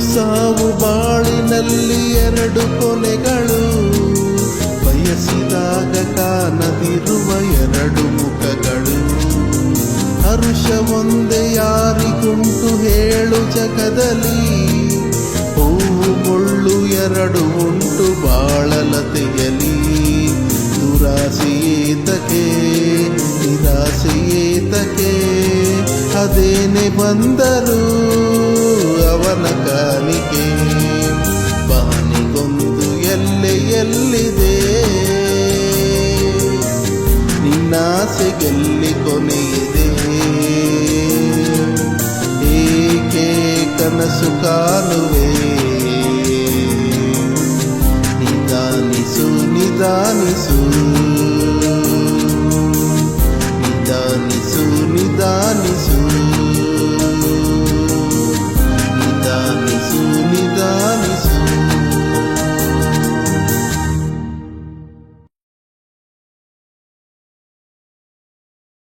ಸಾವು ಬಾಳಿನಲ್ಲಿ ಎರಡು ಕೊನೆಗಳು. ಬಯಸಿದಾಗ ಕಾಣದಿರುವ ಎರಡು ಮುಖಗಳು. ಹರುಷ ಒಂದೇ ಯಾರಿಗುಂಟು ಹೇಳು ಜಗದಲ್ಲಿ. ಹೂವು ಮುಳ್ಳು ಎರಡು ಉಂಟು ಬಾಳಲತೆಯಲಿ. ದುರಾಸೆಯೇತಕೆ ನಿರಾಸೆಯೇತಕೆ ಅದೇನೆ ಬಂದರು ಎಲ್ಲಿದೆ? ನಿನ್ನಾಸೆಗೆಲ್ಲಿ ಕೊನೆಯಿದೆ? ಏಕೆ ಕನಸು ಕಾಲುವೆ? ನಿಧಾನಿಸು ನಿಧಾನಿಸು.